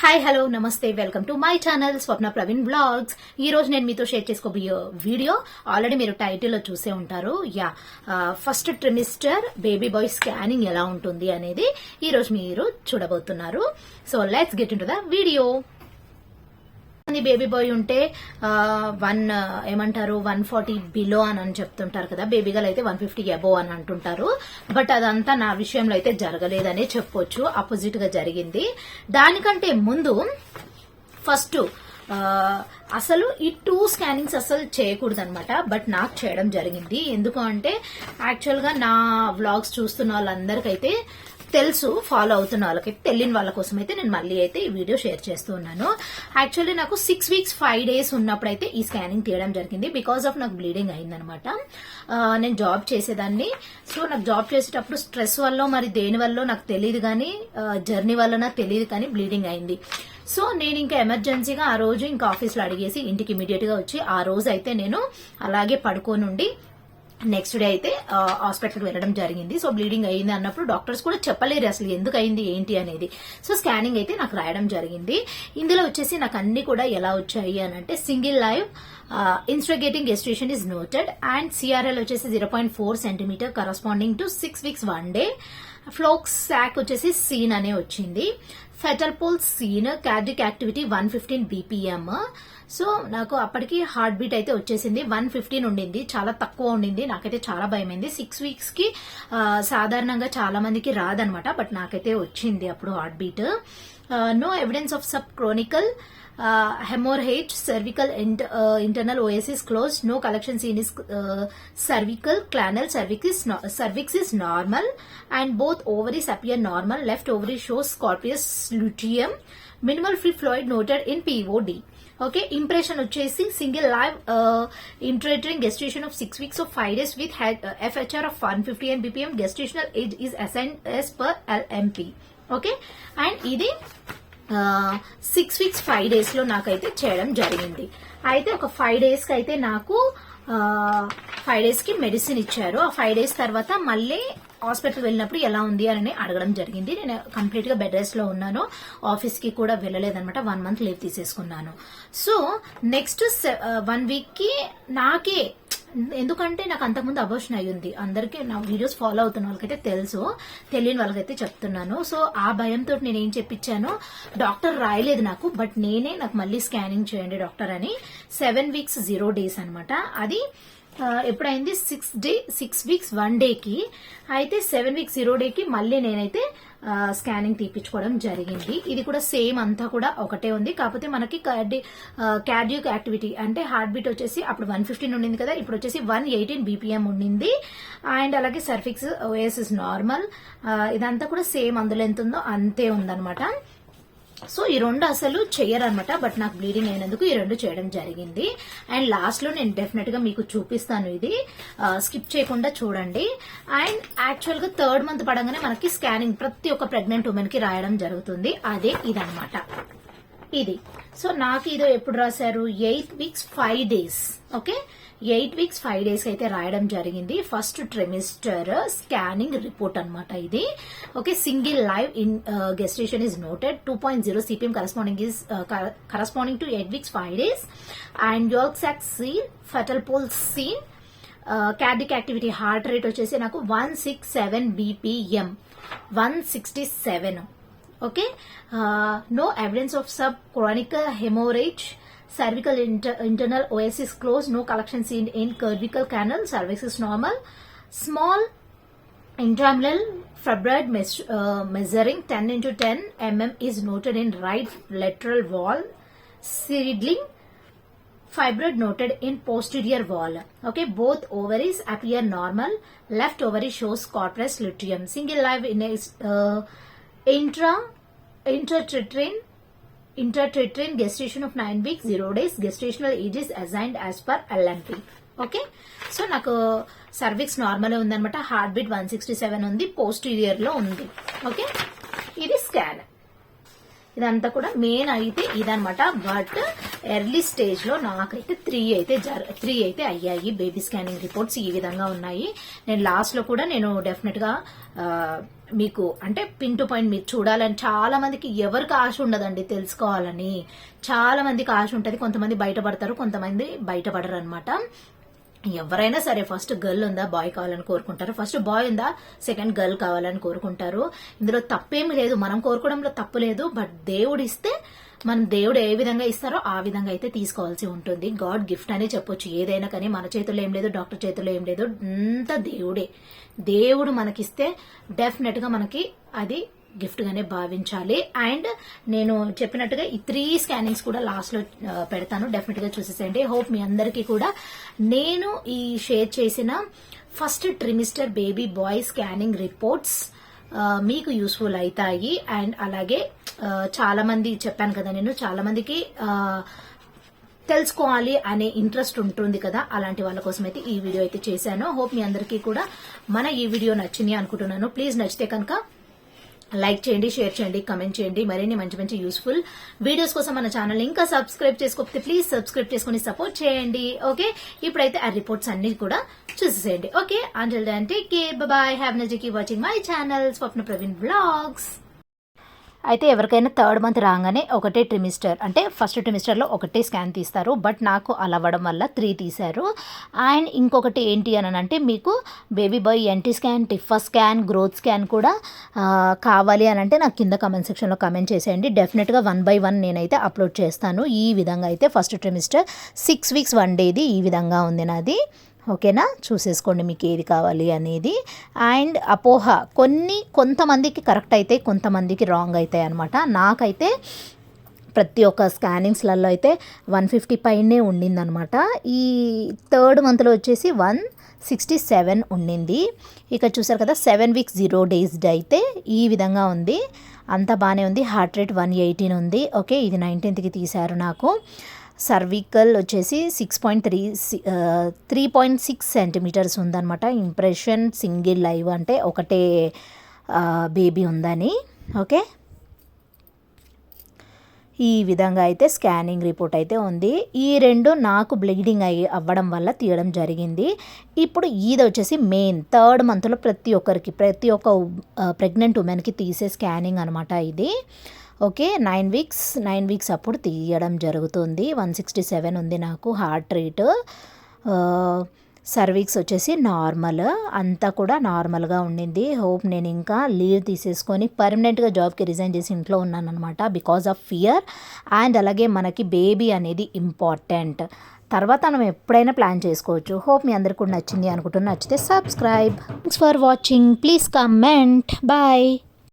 Hi hello namaste welcome to my channel Swapna Praveen vlogs ఈ రోజు నేను మీతో షేర్ చేసుకోబోయే వీడియో ఆల్రెడీ మీరు టైటిల్లో చూసే ఉంటారు. Yeah first trimester baby boy scanning ఎలా ఉంటుంది అనేది ఈ రోజు మీరు చూడబోతున్నారు. So let's get in to the video baby boy ఉంటే వన్ ఏమంటారు వన్ ఫార్టీ బిలో అని అని చెప్తుంటారు కదా బేబీ గర్ల్ అయితే వన్ ఫిఫ్టీ అబో అని అంటుంటారు. బట్ అదంతా నా విషయంలో అయితే జరగలేదనే చెప్పొచ్చు అపోజిట్గా జరిగింది. దానికంటే ముందు ఫస్ట్ అసలు ఈ టూ స్కానింగ్స్ అసలు చేయకూడదు అనమాట బట్ నాకు చేయడం జరిగింది. ఎందుకు అంటే యాక్చువల్గా నా వ్లాగ్స్ చూస్తున్న వాళ్ళందరికైతే తెలుసు ఫాలో అవుతున్న వాళ్ళకి తెలియని వాళ్ళ కోసం అయితే నేను మళ్ళీ అయితే ఈ వీడియో షేర్ చేస్తూ ఉన్నాను. యాక్చువల్లీ నాకు సిక్స్ వీక్స్ ఫైవ్ డేస్ ఉన్నప్పుడు అయితే ఈ స్కానింగ్ తీయడం జరిగింది. బికాస్ ఆఫ్ నాకు బ్లీడింగ్ అయిందనమాట నేను జాబ్ చేసేదాన్ని. సో నాకు జాబ్ చేసేటప్పుడు స్ట్రెస్ వల్ల మరి దేని వల్ల నాకు తెలియదు కానీ జర్నీ వల్ల నాకు తెలియదు కానీ బ్లీడింగ్ అయింది. సో నేను ఇంకా ఎమర్జెన్సీగా ఆ రోజు ఇంకా ఆఫీస్లో అడిగేసి ఇంటికి ఇమీడియట్గా వచ్చి ఆ రోజు అయితే నేను అలాగే పడుకోనుండి నెక్స్ట్ డే అయితే హాస్పిటల్కి వెళ్ళడం జరిగింది. సో బ్లీడింగ్ అయింది అన్నప్పుడు డాక్టర్స్ కూడా చెప్పలేరు అసలు ఎందుకు అయింది ఏంటి అనేది. సో స్కానింగ్ అయితే నాకు రాయడం జరిగింది. ఇందులో వచ్చేసి నాకు అన్ని కూడా ఎలా వచ్చాయి అని అంటే single live intrauterine gestation is noted and CRL వచ్చేసి zero point four centimeter corresponding to six weeks one day yolk sac వచ్చేసి సీన్ అనే వచ్చింది. Fetal pole seen cardiac activity one fifteen BPM so నాకు అప్పటికి హార్ట్ బీట్ అయితే వచ్చేసింది. One fifteen ఉండింది. చాలా తక్కువ ఉండింది. నాకైతే చాలా భయమైంది. సిక్స్ వీక్స్కి సాధారణంగా చాలా మందికి రాదనమాట. బట్ నాకైతే వచ్చింది అప్పుడు heart beat no evidence of sub chorionic haemorrhage cervical internal os close no collection seen is cervical canal cervix cervix is normal and both ovaries appear normal left ovary shows corpus luteum minimal free fluid noted in POD okay impression వచ్చేసి single live intrauterine gestation of six weeks of five days with FHR of one fifty and BPM gestational age is assign as per LMP okay and ఇది six weeks five డేస్లో నాకైతే చేయడం జరిగింది. అయితే ఒక five డేస్కి అయితే నాకు ఫైవ్ డేస్కి మెడిసిన్ ఇచ్చారు. ఆ ఫైవ్ డేస్ తర్వాత మళ్ళీ హాస్పిటల్ వెళ్ళినప్పుడు ఎలా ఉంది అని అడగడం జరిగింది. నేను కంప్లీట్గా బెడ్ రెస్ట్లో ఉన్నాను. ఆఫీస్కి కూడా వెళ్ళలేదనమాట వన్ మంత్ లీవ్ తీసేసుకున్నాను. సో నెక్స్ట్ వన్ వీక్కి నాకే ఎందుకంటే నాకు అంతకుముందు అబోషన్ అయ్యింది. అందరికీ నా వీడియోస్ ఫాలో అవుతున్న వాళ్ళకైతే తెలుసు. తెలియని వాళ్ళకైతే చెప్తున్నాను. సో ఆ భయంతో నేను ఏం చెప్పించాను? డాక్టర్ రాయలేదు నాకు బట్ నేనే నాకు మళ్ళీ స్కానింగ్ చేయండి డాక్టర్ అని. సెవెన్ వీక్స్ జీరో డేస్ అనమాట అది ఎప్పుడైంది? Six day six weeks one డేకి. అయితే సెవెన్ వీక్స్ జీరో డేకి మళ్ళీ నేనైతే స్కానింగ్ తీపించుకోవడం జరిగింది. ఇది కూడా సేమ్ అంతా కూడా ఒకటే ఉంది. కాకపోతే మనకి కార్డియోక్ యాక్టివిటీ అంటే హార్ట్ బీట్ వచ్చేసి అప్పుడు వన్ ఫిఫ్టీన్ ఉండింది కదా ఇప్పుడు వచ్చేసి వన్ ఎయిటీన్ బీపీఎం ఉండింది. అండ్ అలాగే సర్ఫిక్స్ ఓఎస్ ఇస్ నార్మల్ ఇదంతా కూడా సేమ్ అందులో ఎంత ఉందో అంతే ఉందన్నమాట. సో ఈ రెండు అసలు చెయ్యరనమాట. బట్ నాకు బ్లీడింగ్ అయినందుకు ఈ రెండు చేయడం జరిగింది. అండ్ లాస్ట్లో నేను డెఫినెట్గా మీకు చూపిస్తాను ఇది. స్కిప్ చేయకుండా చూడండి. అండ్ యాక్చువల్గా థర్డ్ మంత్ పడంగానే మనకి స్కానింగ్ ప్రతి ఒక్క ప్రెగ్నెంట్ ఉమెన్కి రాయడం జరుగుతుంది. అదే ఇదనమాట. ఇది. సో నాకు ఇది ఎప్పుడు రాశారు? Eight weeks five days okay eight weeks five days అయితే రాయడం జరిగింది. ఫస్ట్ ట్రెమిస్టర్ స్కానింగ్ రిపోర్ట్ అనమాట ఇది. Okay single live in gestation is noted two point zero CPM corresponding is corresponding to eight weeks five days and yolk sac seen fetal pole seen cardiac activity heart rate వచ్చేసి నాకు one six seven BPM one sixty seven okay? Uh, no evidence of subchronic hemorrhage cervical inter- internal os is closed no collection seen in cervical canal cervix is normal. Small intramural fibroid uh, measuring 10 into 10 mm is noted in right lateral wall. Seedling fibroid noted in posterior wall. Okay? Both ovaries appear normal. Left ovary shows corpus luteum. Single live in a uh, intra intertriterine intertriterine gestation of 9 weeks 0 days gestational age is assigned as per LMP okay so నాకు cervix normal ఉందనమాట heart beat one sixty seven ఉంది. పోస్టీరియర్లో ఉంది. Okay ఇది scan ఇదంతా కూడా main అయితే ఇదనమాట బట్ ఎర్లీ స్టేజ్లో నాకైతే త్రీ అయితే త్రీ అయితే అయ్యాయి. బేబీ స్కానింగ్ రిపోర్ట్స్ ఈ విధంగా ఉన్నాయి. నేను లాస్ట్లో కూడా నేను డెఫినెట్గా మీకు అంటే పిన్ టు పాయింట్ మీరు చూడాలని చాలా మందికి ఎవరికి ఆశ ఉండదండి తెలుసుకోవాలని. చాలా మందికి ఆశ ఉంటుంది కొంతమంది బయటపడతారు కొంతమంది బయటపడరు అనమాట ఎవరైనా సరే ఫస్ట్ గర్ల్ ఉందా బాయ్ కావాలని కోరుకుంటారు. ఫస్ట్ బాయ్ ఉందా సెకండ్ గర్ల్ కావాలని కోరుకుంటారు. ఇందులో తప్పేమి లేదు మనం కోరుకోవడంలో తప్పు లేదు బట్ దేవుడు ఇస్తే మనం దేవుడు ఏ విధంగా ఇస్తారో ఆ విధంగా అయితే తీసుకోవాల్సి ఉంటుంది. గాడ్ గిఫ్ట్ అనే చెప్పొచ్చు. ఏదైనా కానీ మన చేతుల్లో ఏం లేదు డాక్టర్ చేతుల్లో ఏం లేదు. అంత దేవుడే. దేవుడు మనకిస్తే డెఫినెట్గా మనకి అది గిఫ్ట్ గానే భావించాలి. అండ్ నేను చెప్పినట్టుగా ఈ త్రీ స్కానింగ్స్ కూడా లాస్ట్లో పెడతాను. డెఫినెట్గా చూసేసేయండి. హోప్ మీ అందరికీ కూడా. నేను ఈ షేర్ చేసిన first trimester baby boy scanning reports మీకు యూస్ఫుల్ అవుతాయి. అండ్ అలాగే చాలా మంది చెప్పాను కదా నేను చాలా మందికి తెలుసుకోవాలి అనే ఇంట్రెస్ట్ ఉంటుంది కదా అలాంటి వాళ్ళ కోసం అయితే ఈ వీడియో అయితే చేశాను. హోప్ మీ అందరికీ కూడా మన ఈ వీడియో నచ్చింది అనుకుంటున్నాను. ప్లీజ్ నచ్చితే కనుక లైక్ చేయండి షేర్ చేయండి కమెంట్ చేయండి. మరిన్ని మంచి మంచి యూస్ఫుల్ వీడియోస్ కోసం మన ఛానల్ ఇంకా సబ్స్క్రైబ్ చేసుకోకపోతే ప్లీజ్ సబ్స్క్రైబ్ చేసుకుని సపోర్ట్ చేయండి. ఓకే? ఇప్పుడైతే ఆ రిపోర్ట్స్ అన్ని కూడా చూసేసేయండి. ఓకే? అంటిల్ అంటే take care bye have నజీకి watching my channel Swapna Praveen vlogs. అయితే ఎవరికైనా థర్డ్ మంత్ రాగానే ఒకటే ట్రిమిస్టర్ అంటే ఫస్ట్ ట్రిమిస్టర్లో ఒకటే స్కాన్ తీస్తారు. బట్ నాకు అలా అవ్వడం వల్ల త్రీ తీశారు. అండ్ ఇంకొకటి ఏంటి అని అంటే మీకు baby boy NT scan TIFFA scan growth scan కూడా కావాలి అని అంటే నాకు కింద కమెంట్ సెక్షన్లో కమెంట్ చేసేయండి. డెఫినెట్గా వన్ బై వన్ నేనైతే అప్లోడ్ చేస్తాను. ఈ విధంగా అయితే first trimester six weeks one డేది ఈ విధంగా ఉంది నాది. ఓకేనా? చూసేసుకోండి మీకు ఏది కావాలి అనేది. అండ్ అపోహ కొన్ని కొంతమందికి కరెక్ట్ అయితే కొంతమందికి రాంగ్ అవుతాయి అనమాట నాకైతే ప్రతి ఒక్క స్కానింగ్స్లలో అయితే వన్ ఫిఫ్టీ పైనే ఉండిందనమాట ఈ థర్డ్ మంత్లో వచ్చేసి వన్ సిక్స్టీ సెవెన్ ఉండింది. ఇక చూసారు కదా సెవెన్ వీక్స్ జీరో డేస్ అయితే ఈ విధంగా ఉంది. అంతా బాగానే ఉంది. హార్ట్ రేట్ వన్ ఎయిటీన్ ఉంది. ఓకే ఇది నైన్టీన్త్కి తీశారు నాకు. సర్వికల్ వచ్చేసి six point three three point six centimeters ఉందన్నమాట. ఇంప్రెషన్ సింగిల్ లైవ్ అంటే ఒకటే బేబీ ఉందని. ఓకే ఈ విధంగా అయితే స్కానింగ్ రిపోర్ట్ అయితే ఉంది. ఈ రెండు నాకు బ్లీడింగ్ అయ్యి అవ్వడం వల్ల తీయడం జరిగింది. ఇప్పుడు ఇది వచ్చేసి మెయిన్ థర్డ్ మంత్లో ప్రతి ఒక్కరికి ప్రతి ఒక్క ప్రెగ్నెంట్ ఉమెన్కి తీసే స్కానింగ్ అనమాట ఇది. Okay nine weeks nine weeks అప్పుడు తీయడం జరుగుతుంది. వన్ సిక్స్టీ సెవెన్ ఉంది నాకు హార్ట్ రేట్. సర్వీక్స్ వచ్చేసి నార్మల్. అంతా కూడా నార్మల్గా ఉండింది. హోప్ నేను ఇంకా లీవ్ తీసేసుకొని పర్మనెంట్గా జాబ్కి రిజైన్ చేసి ఇంట్లో ఉన్నానమాట బికాజ్ ఆఫ్ ఫియర్. అండ్ అలాగే మనకి బేబీ అనేది ఇంపార్టెంట్. తర్వాత మనం ఎప్పుడైనా ప్లాన్ చేసుకోవచ్చు. హోప్ మీ అందరికి కూడా నచ్చింది అనుకుంటున్నా. నచ్చితే subscribe. Thanks for watching please comment bye